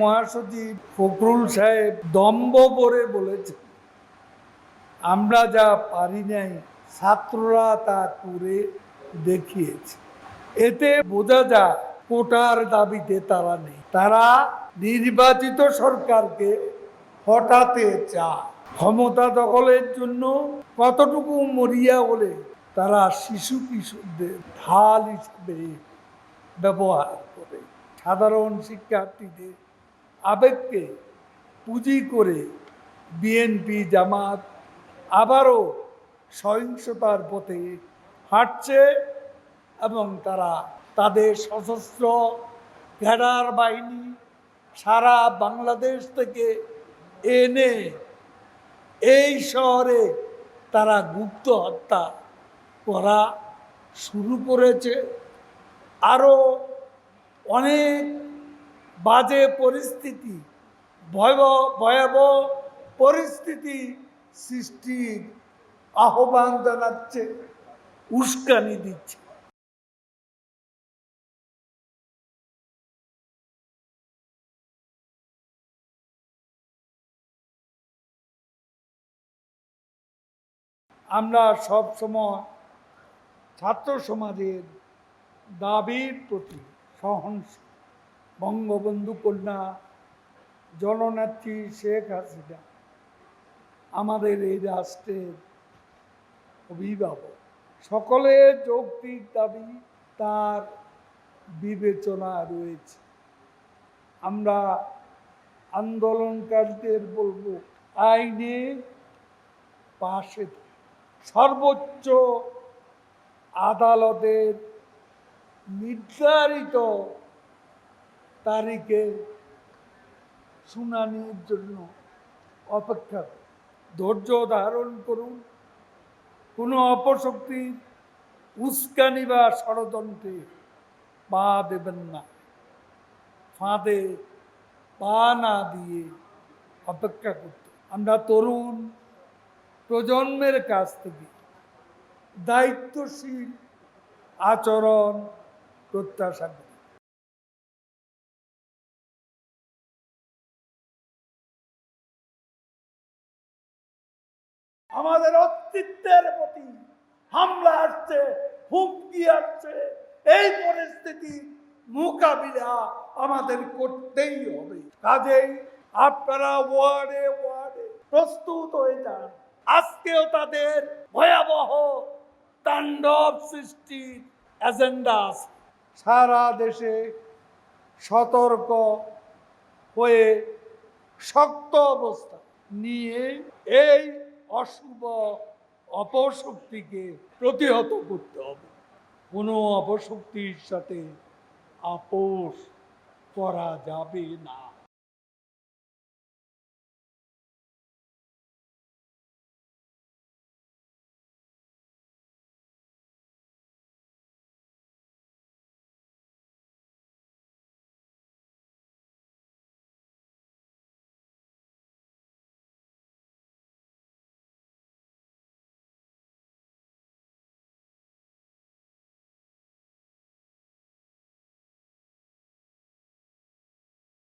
মহাসচিব ফখরুল সাহেব দম্ভ করে বলেছে আমরা যা পারি নাই ছাত্ররা তা করে দেখিয়েছে। এতে বোঝা যায় কোটার দাবিতে তারা নেই। তারা নির্বাচিত সরকারকে হটাতে চায়। ক্ষমতা দখলের জন্য কতটুকু মরিয়া হলে তারা শিশু কিশোরদের ঢাল হিসেবে ব্যবহার করে। সাধারণ শিক্ষার্থীদের আবেগকে পুঁজি করে বিএনপি জামাত আবারও সহিংসতার পথে হাঁটছে এবং তারা তাদের সশস্ত্র ক্যাডার বাহিনী সারা বাংলাদেশ থেকে এনে এই শহরে তারা গুপ্ত হত্যা করা শুরু করেছে। আরও অনেক বাজে পরিস্থিতি, ভয়াবহ ভয়াবহ পরিস্থিতি সৃষ্টির আহ্বান জানাচ্ছে, উস্কানি দিচ্ছে। আমরা সব সময় ছাত্র সমাজের দাবির প্রতি সহনশীল। বঙ্গবন্ধু কন্যা, জননেত্রী শেখ হাসিনা, আমাদের এই রাষ্ট্রের অভিভাবক সকলের যৌক্তিক দাবি, তার বিবেচনা রয়েছে আমরা আন্দোলনকারীদের বলব আইনের পাশে। সর্বোচ্চ আদালতের নির্ধারিত তারিখে শুনানির জন্য অপেক্ষা ধৈর্য ধারণ করুন। কোনো অপশক্তির উস্কানি বা ষড়যন্ত্রে পা দেবেন না। ফাঁদে পা না দিয়ে অপেক্ষা করতে আমরা তরুণ প্রজন্মের কাছ থেকে দায়িত্বশীল আচরণ প্রত্যাশা করি। আমাদের অস্তিত্বের প্রতি হামলা আসছে, হুমকি আসছে। এই পরিস্থিতি মোকাবিলা আমাদের করতেই হবে। কাজেই আপনারা ওয়ার্ডে ওয়ার্ডে প্রস্তুত হয়ে যান। আজকেও তাদের ভয়াবহ তাণ্ডব সৃষ্টির এজেন্ডা সারা দেশে সতর্ক হয়ে শক্ত অবস্থা নিয়ে এই অশুভ অপশক্তিকে প্রতিহত করতে হবে। কোনো অপশক্তির সাথে আপোষ করা যাবে না।